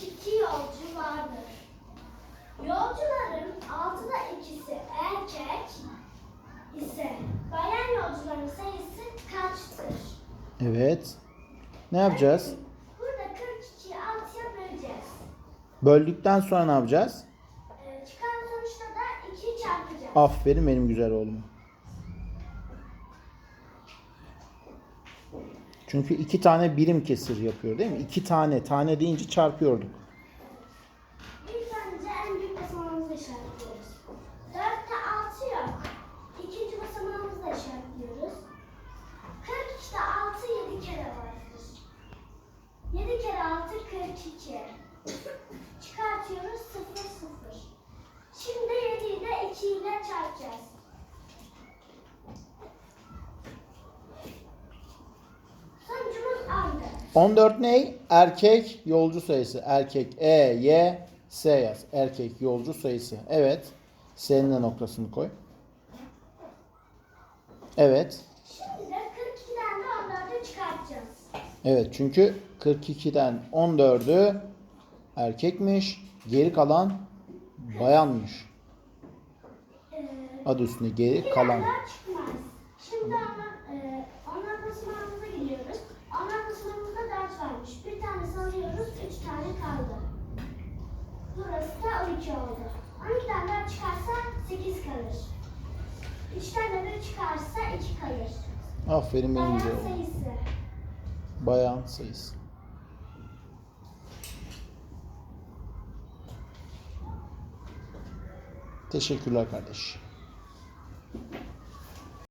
42 yolcu vardır. Yolcuların altıda ikisi erkek ise bayan yolcuların sayısı kaçtır? Evet. Ne yapacağız? Burada 42'yi 6'ya böleceğiz. Böldükten sonra ne yapacağız? Ee, çıkan sonuçta da 2'yi çarpacağız. Aferin benim güzel oğluma. Çünkü iki tane birim kesir yapıyor değil mi? İki tane. Tane deyince çarpıyorduk. İlk önce en. 4'te 6 yok. İkinci basamağımızı da işaretliyoruz. 42'de 6 7 kere vardır. 7 kere 6 42. Çıkartıyoruz 0 0. Şimdi 7'yi de 2 ile çarpacağız. 14 ne? Erkek yolcu sayısı. Erkek E, Y, S yaz. Erkek yolcu sayısı. Evet. S'nin de noktasını koy. Evet. Şimdi de 42'den de 14'ü çıkartacağız. Evet çünkü 42'den 14'ü erkekmiş. Geri kalan bayanmış. Ee, Adı üstünde geri kalan. Şimdi ana, tane kaldı. Burası da 12 oldu. 12'den 4 çıkarsa 8 kalır. 3'ten de 1 çıkarsa 2 kalır. Aferin benim Bayan güzel oğlum. sayısı. Bayan sayısı. Teşekkürler kardeş.